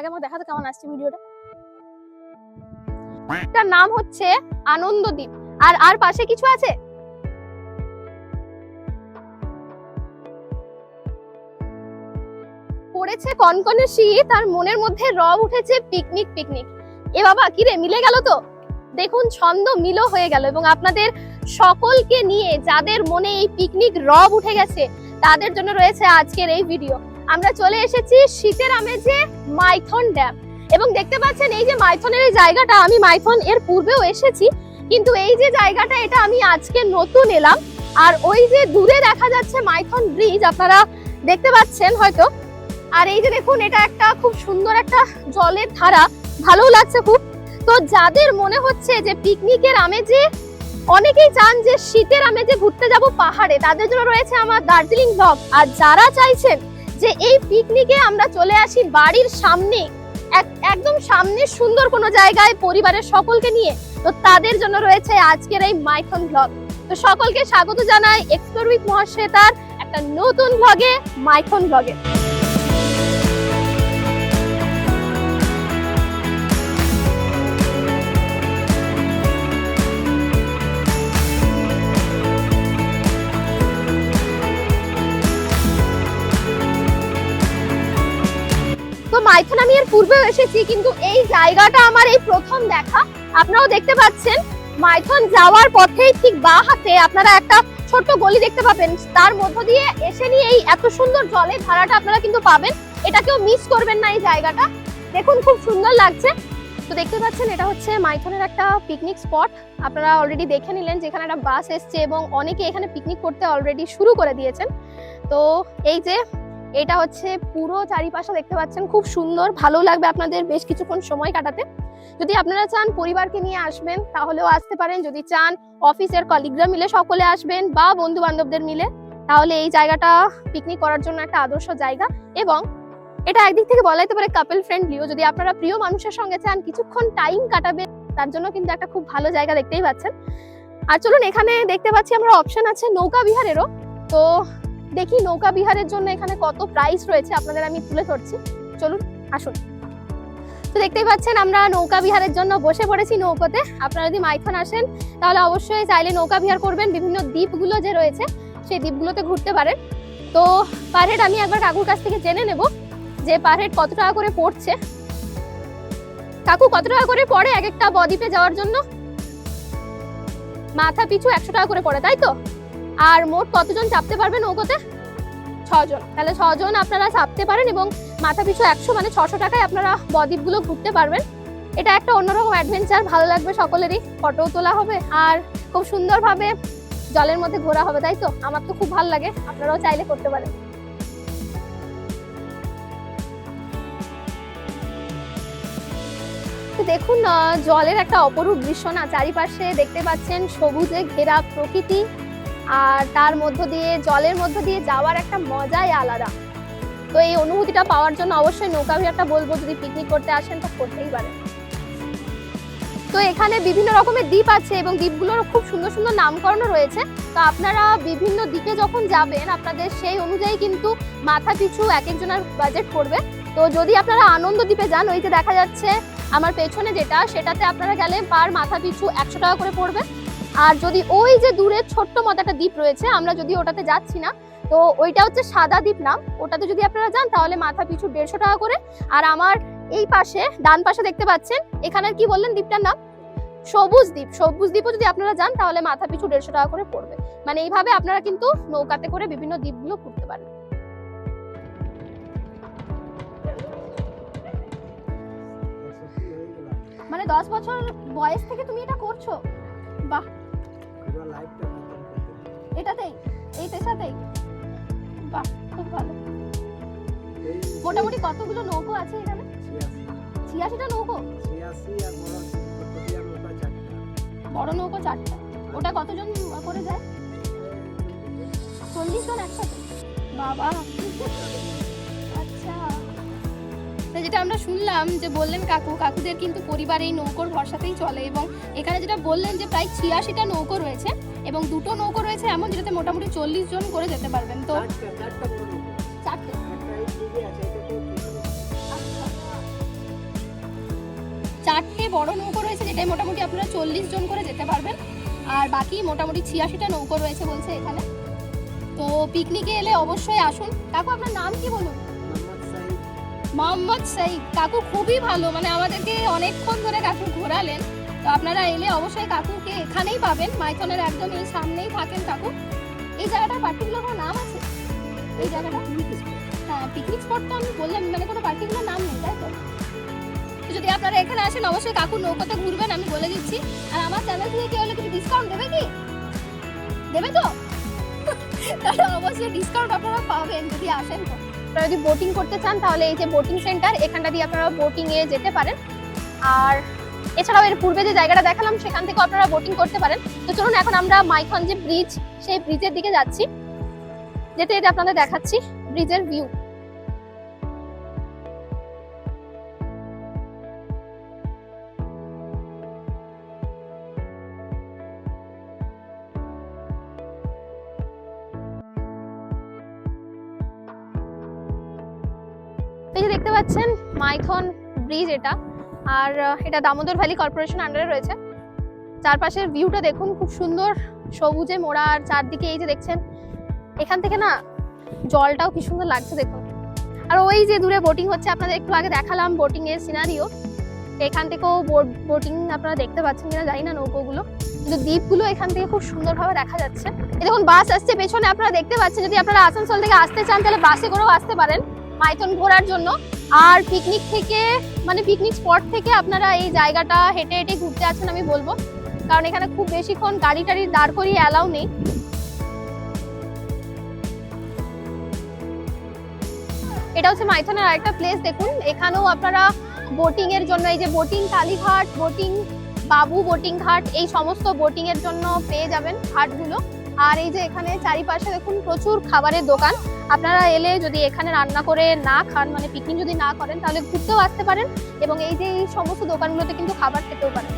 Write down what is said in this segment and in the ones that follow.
আগে আমাকে দেখাতে কেমন আসছে ভিডিওটা? এটার নাম হচ্ছে আনন্দদ্বীপ আর আর পাশে কিছু আছে? পড়েছে কনকনে শীত আর মনের মধ্যে রব উঠেছে পিকনিক পিকনিক এ বাবা কি রে মিলে গেল তো? দেখুন ছন্দ মিলো হয়ে গেল এবং আপনাদের সকলকে নিয়ে যাদের মনে এই পিকনিক রব উঠে গেছে তাদের জন্য রয়েছে আজকের এই ভিডিও আমরা চলে এসেছি শীতের আমেজে মাইথন ড্যাম। এবং দেখতে পাচ্ছেন এই যে মাইথনের এই জায়গাটা, আমি মাইথন এর পূর্বেও এসেছি, কিন্তু এই যে জায়গাটা, এটা আমি আজকে নতুন এলাম। আর ওই যে দূরে দেখা যাচ্ছে মাইথন ব্রিজ, আপনারা দেখতে পাচ্ছেন হয়তো। আর এই যে দেখুন, এটা একটা খুব সুন্দর একটা জলের ধারা ভালো লাগছে খুব। তো যাদের মনে হচ্ছে যে পিকনিকের আমেজে, অনেকেই চান যে শীতের আমেজে ঘুরতে যাব পাহাড়ে, তাদের জন্য রয়েছে আমার দার্জিলিং ব্লগ আর যারা চাইছেন যে এই পিকনিকে আমরা চলে আসি বাড়ির সামনে, এক- একদম সামনে সুন্দর কোনো জায়গায় পরিবারের সকলকে নিয়ে। তো তাদের জন্য রয়েছে আজকের এই মাইথন ব্লগ তো সকলকে স্বাগত জানাই এক্সপ্লোর উইথ মহাশ্বেতার একটা নতুন ব্লগে মাইথন ব্লগে মাইথন আমি এর পূর্বেও এসেছি, কিন্তু এই জায়গাটা আমার এই প্রথম দেখা। আপনারাও দেখতে পাচ্ছেন, মাইথন যাওয়ার পথেই ঠিক বা হাতে আপনারা একটা ছোট্ট গলি দেখতে পাবেন। তার মধ্য দিয়ে এসে নিয়ে এই এত সুন্দর জলের ধারাটা আপনারা কিন্তু পাবেন। এটা কেউ মিস করবেন না এই জায়গাটা। দেখুন, খুব সুন্দর লাগছে। তো দেখতে পাচ্ছেন, এটা হচ্ছে মাইথনের একটা পিকনিক স্পট আপনারা অলরেডি দেখে নিলেন যেখানে একটা বাস এসছে এবং অনেকে এখানে পিকনিক করতে অলরেডি শুরু করে দিয়েছেন। তো এই যে এটা হচ্ছে পুরো চারিপাশে দেখতে পাচ্ছেন, খুব সুন্দর ভালো লাগবে আপনাদের বেশ কিছুক্ষণ সময় কাটাতে। যদি আপনারা চান পরিবারকে নিয়ে আসবেন, তাহলেও আসতে পারেন। যদি চান অফিসের কলিগরা মিলে সকলে আসবেন বা বন্ধু বান্ধবদের মিলে, তাহলে এই জায়গাটা পিকনিক করার জন্য একটা আদর্শ জায়গা। এবং এটা একদিক থেকে বলা যেতে পারে কাপল ফ্রেন্ডলিও যদি আপনারা প্রিয় মানুষের সঙ্গে চান, কিছুক্ষণ টাইম কাটাবেন, তার জন্য কিন্তু একটা খুব ভালো জায়গা দেখতেই পাচ্ছেন। আর চলুন, এখানে দেখতে পাচ্ছি আমরা অপশন আছে নৌকা বিহারেরও। তো দেখি নৌকা বিহারের জন্য এখানে কত প্রাইস রয়েছে, আপনাদের আমি তুলে ধরছি। চলুন, আসুন। তো দেখতেই পাচ্ছেন, আমরা নৌকা বিহারের জন্য বসে পড়েছি নৌকোতে। আপনারা যদি মাইথন আসেন, তাহলে অবশ্যই চাইলে নৌকা বিহার করবেন। বিভিন্ন দ্বীপগুলো যে রয়েছে, সেই দ্বীপগুলোতে ঘুরতে পারেন। তো পার হেড আমি একবার কাকুর কাছ থেকে জেনে নেব যে পার হেড কত টাকা করে পড়ছে। কাকু, কত টাকা করে পড়ে এক একটা বদ্বীপে যাওয়ার জন্য? মাথা পিছু একশো টাকা করে পড়ে, তাই তো? আর মোট কতজন চাপতে পারবেন নৌকোতে? ছজন। তাহলে ছজন আপনারা চাপতে পারেন এবং মাথা পিছু একশো মানে ছশো টাকায় আপনারা বদ্বীপগুলো ঘুরতে পারবেন। এটা একটা অন্যরকম অ্যাডভেঞ্চার ভালো লাগবে সকলেরই। ফটো তোলা হবে আর খুব সুন্দরভাবে জলের মধ্যে ঘোরা হবে, তাই তো? আমার তো খুব ভালো লাগে, আপনারাও চাইলে করতে পারেন। দেখুন জলের একটা অপরূপ দৃশ্য না, চারিপাশে দেখতে পাচ্ছেন সবুজে ঘেরা প্রকৃতি। আর তার মধ্য দিয়ে, জলের মধ্য দিয়ে যাওয়ার একটা মজাই আলাদা। তো এই অনুভূতিটা পাওয়ার জন্য অবশ্যই নৌকা বিহারটা বলব, যদি পিকনিক করতে আসেন তো করতেই পারেন। তো এখানে বিভিন্ন রকমের দ্বীপ আছে এবং দ্বীপগুলোর খুব সুন্দর সুন্দর নামকরণও রয়েছে। তো আপনারা বিভিন্ন দিকে যখন যাবেন, আপনাদের সেই অনুযায়ী কিন্তু মাথা পিছু এক একজনের বাজেট পড়বে। তো যদি আপনারা আনন্দ দ্বীপে যান, ওই যে দেখা যাচ্ছে আমার পেছনে যেটা, সেটাতে আপনারা গেলে পার মাথা পিছু একশো টাকা করে পড়বে। আর যদি ওই যে দূরে ছোট্ট মতো একটা দ্বীপ রয়েছে, আমরা যদি ওটাতে যাচ্ছি না, তো ওইটা হচ্ছে সাদা দ্বীপ নাম ওটাতে যদি আপনারা যান, তাহলে মাথা পিছু দেড়শো টাকা করে। আর আমার এই পাশে, ডান পাশে দেখতে পাচ্ছেন এখানে কি বললেন দ্বীপটার নাম? সবুজ দ্বীপ। সবুজ দ্বীপও যদি আপনারা যান, তাহলে মাথা পিছু দেড়শো টাকা করে পড়বে। মানে এইভাবে আপনারা কিন্তু নৌকাতে করে বিভিন্ন দ্বীপগুলো ঘুরতে পারেন মানে দশ বছর বয়স থেকে তুমি এটা করছ? বাহ! এটাতেই এই পেশাতেই বাহ খুব ভালো। মোটামুটি কতগুলো নৌকো আছে এখানে? ছিয়াশিটা নৌকো? বড় নৌকো চারটা। ওটা কতজন করে যায়? চল্লিশ জন একসাথে? বাবা। যেটা আমরা শুনলাম যে বললেন কাকু কাকুদের কিন্তু পরিবার এই নৌকোর ভরসাতেই চলে এবং এখানে যেটা বললেন যে প্রায় ছিয়াশিটা নৌকো রয়েছে এবং দুটো নৌকো রয়েছে এমন যেটাতে মোটামুটি চল্লিশ জন করে যেতে পারবেন। তো চারটে চারটে বড় নৌকো রয়েছে যেটাই মোটামুটি আপনারা চল্লিশ জন করে যেতে পারবেন। আর বাকি মোটামুটি ছিয়াশিটা নৌকো রয়েছে বলছে এখানে। তো পিকনিকে এলে অবশ্যই আসুন। কাকু আপনার নাম কি বলুন? মোহাম্মদ সাইদ। কাকু খুবই ভালো মানে আমাদেরকে অনেকক্ষণ ধরে কাকু ঘোরালেন। তো আপনারা এলে অবশ্যই কাকুকে এখানেই পাবেন, মাইথনের একদম এই সামনেই থাকেন কাকু। এই জায়গাটার পার্টিকুলার কোনো নাম আছে? এই জায়গাটা? হ্যাঁ পিকনিক স্পট তো আমি বললাম মানে কোনো পার্টিকুলার নাম নেই, তাই তো? যদি আপনারা এখানে আসেন, অবশ্যই কাকু নৌকাতে ঘুরবেন, আমি বলে দিচ্ছি। আর আমার চ্যানেল থেকে কেউ হলে কিছু ডিসকাউন্ট দেবে কি? দেবে তো? তাহলে অবশ্যই ডিসকাউন্ট আপনারা পাবেন যদি আসেন তো। আপনারা যদি বোটিং করতে চান, তাহলে এই যে বোটিং সেন্টার এখানটা দিয়ে আপনারা বোটিং এ যেতে পারেন। আর এছাড়াও এর পূর্বে যে জায়গাটা দেখালাম, সেখান থেকে আপনারা বোটিং করতে পারেন। তো চলুন এখন আমরা মাইথন যে ব্রিজ সেই ব্রিজের দিকে যাচ্ছি। যেতে এটা আপনাদের দেখাচ্ছি ব্রিজের ভিউ মাইথন ব্রিজ এটা। আর এটা দামোদর ভ্যালি কর্পোরেশন আন্ডারে রয়েছে। চারপাশের ভিউটা দেখুন, খুব সুন্দর সবুজে মোড়া। আর চারদিকে এই যে দেখছেন, এখান থেকে না জলটাও কি সুন্দর লাগছে দেখুন। আর ওই যে দূরে বোটিং হচ্ছে, আপনাদের একটু আগে দেখালাম বোটিং এর সিনারিও এখান থেকেও বোটিং আপনারা দেখতে পাচ্ছেন কিনা, জানি না নৌকোগুলো। কিন্তু দ্বীপগুলো এখান থেকে খুব সুন্দরভাবে দেখা যাচ্ছে। দেখুন বাস আসছে, পেছনে আপনারা দেখতে পাচ্ছেন, যদি আপনারা আসানসোল থেকে আসতে চান, তাহলে বাসে করেও আসতে পারেন, মাইথন ঘোরার জন্য। আর পিকনিক থেকে মানে পিকনিক স্পট থেকে আপনারা এই জায়গাটা হেঁটে হেঁটে ঘুরতে আছেন আমি বলব। কারণ এখানে খুব বেশিক্ষণ গাড়ি টাড়ি দাঁড় করিয়ে অ্যালাউ নেই। এটা হচ্ছে মাইথনের আরেকটা প্লেস দেখুন। এখানেও আপনারা বোটিং এর জন্য, এই যে boating Kalighat boating Babu boating ghat, এই সমস্ত বোটিং এর জন্য পেয়ে যাবেন ঘাটগুলো। আর এই যে এখানে চারিপাশে দেখুন প্রচুর খাবারের দোকান। আপনারা এলে যদি এখানে রান্না করে না খান মানে পিকনিক যদি না করেন, তাহলে ঘুরতেও আসতে পারেন এবং এই যে এই সমস্ত দোকানগুলোতে কিন্তু খাবার খেতেও পারেন।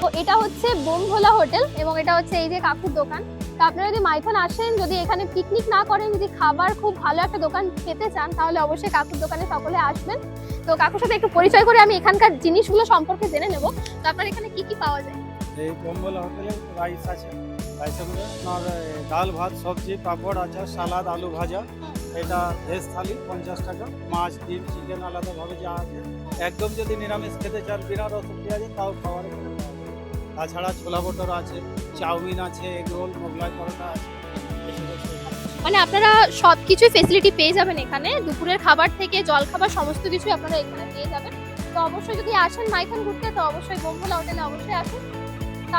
তো এটা হচ্ছে বোমভোলা হোটেল এবং এটা হচ্ছে এই যে কাকুর দোকান। তো আপনারা যদি মাইথন আসেন, যদি এখানে পিকনিক না করেন, যদি খাবার খুব ভালো একটা দোকান খেতে চান, তাহলে অবশ্যই কাকুর দোকানে সকলে আসবেন। তো কাকুর সাথে একটু পরিচয় করে আমি এখানকার জিনিসগুলো সম্পর্কে জেনে নেব। তো আপনার এখানে কি কি পাওয়া যায়? এই কম্বল হোটেলে রাইস আছে। আপনার ডাল ভাত, সবজি, পাঁপড়, আচার, সালাদ, আলু ভাজা। এটা ভেজ থালি, পঞ্চাশ টাকা। মাছ, ডিম, চিকেন আলাদাভাবে যা আছে। একদম যদি নিরামিষ খেতে চান, বিনা রসুন পেঁয়াজে, তাও খাওয়ার। তাছাড়া ছোলা বটর আছে, চাউমিন আছে, এগ রোল, মোগলাই পরোটা আছে। মানে আপনারা সবকিছু ফেসিলিটি পেয়ে যাবেন এখানে। দুপুরের খাবার থেকে জল খাবার সমস্ত কিছু আপনারা এখানে পেয়ে যাবেন। তো অবশ্যই যদি আসেন মাইথন ঘুরতে, তো অবশ্যই বোমভোলা হোটেলে অবশ্যই আসুন।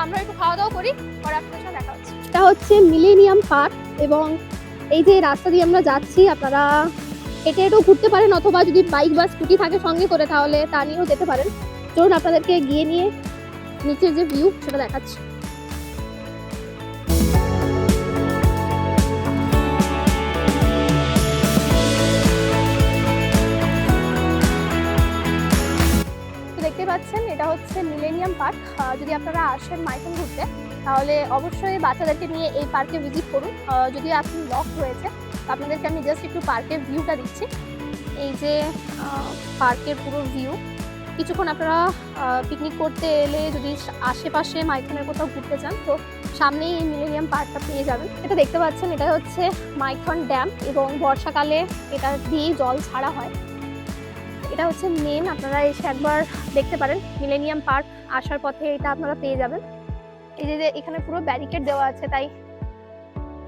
আমরা একটু খাওয়া দাওয়া করি, পরে আপনাদের সাথে দেখা হচ্ছে। এটা হচ্ছে মিলেনিয়াম পার্ক এবং এই যে রাস্তা দিয়ে আমরা যাচ্ছি, আপনারা হেঁটে হেঁটেও ঘুরতে পারেন অথবা যদি বাইক বা স্কুটি থাকে সঙ্গে করে তাহলে তা নিয়েও যেতে পারেন। চলুন আপনাদেরকে গিয়ে নিয়ে নিচের যে ভিউ সেটা দেখাচ্ছি। পার্ক যদি আপনারা আসেন মাইথন ঘুরতে, তাহলে অবশ্যই বাচ্চাদেরকে নিয়ে এই পার্কে ভিজিট করুন। যদিও এখন লক রয়েছে আপনাদেরকে আমি জাস্ট একটু পার্কের ভিউটা দিচ্ছি। এই যে পার্কের পুরো ভিউ কিছুক্ষণ আপনারা পিকনিক করতে এলে যদি আশেপাশে মাইথনের কোথাও ঘুরতে চান, তো সামনেই এই মিলেনিয়াম পার্কটা পেয়ে যাবেন। এটা দেখতে পাচ্ছেন, এটা হচ্ছে মাইথন ড্যাম এবং বর্ষাকালে এটা দিয়েই জল ছাড়া হয়। এটা হচ্ছে মেন আপনারা এসে একবার দেখতে পারেন। মিলেনিয়াম পার্ক আসার পথে এটা আপনারা পেয়ে যাবেন। এই যে এখানে পুরো ব্যারিকেড দেওয়া আছে তাই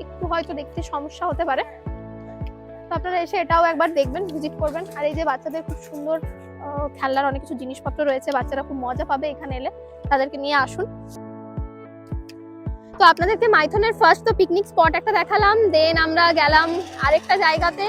একটু হয়তো দেখতে সমস্যা হতে পারে। তো আপনারা এসে এটাও একবার দেখবেন ভিজিট করবেন। আর এই যে বাচ্চাদের খুব সুন্দর আহ, খেলনার অনেক কিছু জিনিসপত্র রয়েছে বাচ্চারা খুব মজা পাবে এখানে এলে। তাদেরকে নিয়ে আসুন। তো আপনাদেরকে মাইথনের ফার্স্ট তো পিকনিক স্পট একটা দেখালাম দেন আমরা গেলাম আরেকটা জায়গাতে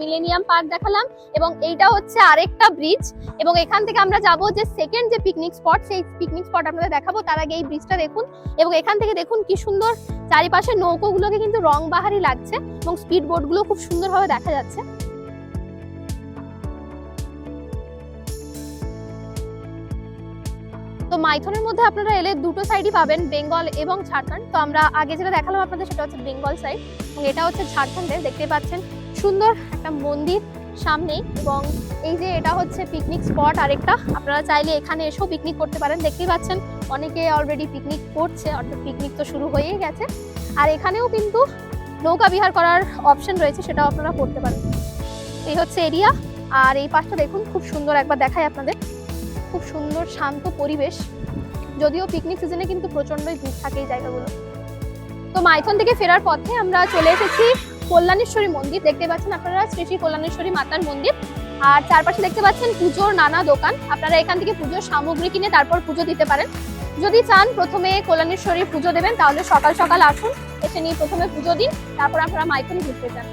মিলেনিয়াম পার্ক দেখালাম, এবং এইটা হচ্ছে আরেকটা ব্রিজ এবং এখান থেকে আমরা যাব যে সেকেন্ড যে পিকনিক স্পট সেই পিকনিক স্পট আপনাদের দেখাবো, তার আগে এই ব্রিজটা দেখুন, এবং এখান থেকে দেখুন কি সুন্দর চারিপাশে নৌকোগুলোকে কিন্তু রং বাহারি লাগছে, এবং স্পিড বোটগুলো খুব সুন্দরভাবে দেখা যাচ্ছে। তো মাইথনের মধ্যে আপনারা এলে দুটো সাইডই পাবেন, বেঙ্গল এবং ঝাড়খণ্ড। তো আমরা আগে যেটা দেখালাম আপনাদের সেটা হচ্ছে বেঙ্গল সাইড এবং এটা হচ্ছে ঝাড়খণ্ডের, দেখতে পাচ্ছেন, সুন্দর একটা মন্দির সামনেই এবং এই যে এটা হচ্ছে পিকনিক স্পট আরেকটা। আপনারা চাইলে এখানে এসেও পিকনিক করতে পারেন। দেখতেই পাচ্ছেন, অনেকে অলরেডি পিকনিক করছে, অর্থাৎ পিকনিক তো শুরু হয়েই গেছে। আর এখানেও কিন্তু নৌকা বিহার করার অপশন রয়েছে, সেটাও আপনারা করতে পারেন। এই হচ্ছে এরিয়া আর এই পাশটা দেখুন, খুব সুন্দর একবার দেখায় আপনাদের। খুব সুন্দর, শান্ত পরিবেশ। যদিও পিকনিক সিজনে কিন্তু প্রচন্ডই ভিড় থাকে এই জায়গাগুলো। তো মাইথন থেকে ফেরার পথে আমরা চলে এসেছি কল্যাণেশ্বরী মন্দির। দেখতে পাচ্ছেন আপনারা শ্রী শ্রী কল্যাণেশ্বরী মাতার মন্দির। আর চারপাশে দেখতে পাচ্ছেন পুজোর নানা দোকান। আপনারা এখান থেকে পুজোর সামগ্রী কিনে তারপর পুজো দিতে পারেন। যদি চান প্রথমে কল্যাণেশ্বরী পুজো দেবেন, তাহলে সকাল সকাল আসুন, এসে নিয়ে প্রথমে পুজো দিন, তারপর আপনারা মাইথন ঘুরতে যান।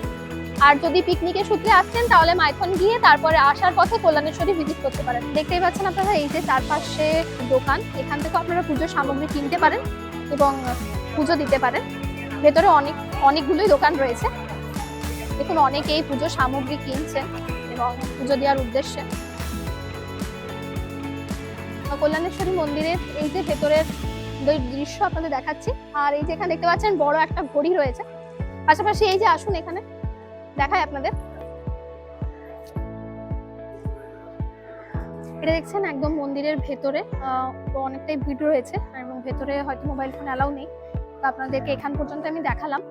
আর যদি পিকনিকের সূত্রে আসছেন তাহলে মাইথন গিয়ে তারপরে আসার পথে কল্যাণেশ্বরী ভিজিট করতে পারেন। দেখতেই পাচ্ছেন আপনারা, এই যে চারপাশে দোকান, এখান থেকে আপনারা পুজোর সামগ্রী কিনতে পারেন এবং পুজো দিতে পারেন। ভেতরে অনেক, অনেকগুলোই দোকান রয়েছে। দেখুন, অনেকেই পুজোর সামগ্রী কিনছেন এবং পুজো দেওয়ার উদ্দেশ্যে। কল্যাণেশ্বরী মন্দিরের এই যে ভেতরের দৃশ্য আপনাদের দেখাচ্ছি। আর এই যে এখানে দেখতে পাচ্ছেন, বড় একটা ঘড়ি রয়েছে। পাশাপাশি এই যে আসুন এখানে। দেখায় আপনাদের। এটা দেখছেন একদম মন্দিরের ভেতরে অনেকটাই ভিড় রয়েছে, এবং ভেতরে হয়তো মোবাইল ফোন অ্যালাউ নেই। তো আপনাদেরকে এখান পর্যন্ত আমি দেখালাম।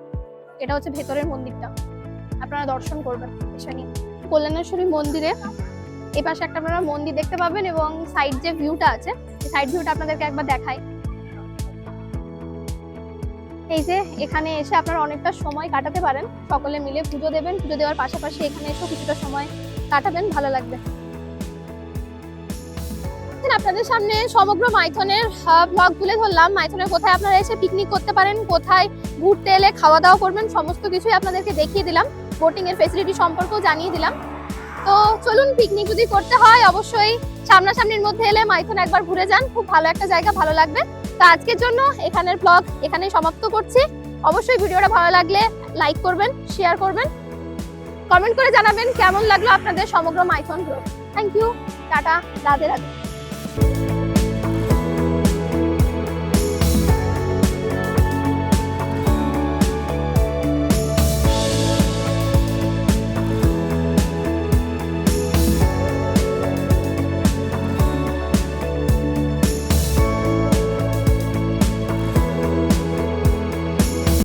এটা হচ্ছে ভেতরের মন্দিরটা। আপনারা দর্শন করবেন এসে নিয়ে। কল্যাণেশ্বরী মন্দিরে এই পাশে একটা আপনারা মন্দির দেখতে পাবেন, এবং সাইড যে ভিউটা আছে সাইড ভিউটা আপনাদেরকে একবার দেখাই। এই যে, এখানে এসে আপনারা অনেকটা সময় কাটাতে পারেন। সকলে মিলে পুজো দেবেন, পুজো দেওয়ার পাশাপাশি এখানে এসেও কিছুটা সময় কাটাবেন, ভালো লাগবে। আপনাদের সামনে সমগ্র মাইথনের ব্লগ তুলে ধরলাম। মাইথনের কোথায় আপনারা এসে পিকনিক করতে পারেন, কোথায় ঘুরতে এলে খাওয়া দাওয়া করবেন, সমস্ত কিছুই আপনাদেরকে দেখিয়ে দিলাম। বোটিং এর ফেসিলিটি সম্পর্কেও জানিয়ে দিলাম। তো চলুন পিকনিক যদি করতে হয়, অবশ্যই সামনাসামনির মধ্যে এলে মাইথন একবার ঘুরে যান। খুব ভালো একটা জায়গা, ভালো লাগবে। তো আজকের জন্য এখানের ব্লগ এখানে সমাপ্ত করছি। অবশ্যই ভিডিওটা ভালো লাগলে লাইক করবেন শেয়ার করবেন। কমেন্ট করে জানাবেন কেমন লাগল আপনাদের সমগ্র Maithon group thank you tata, Radhe Radhe.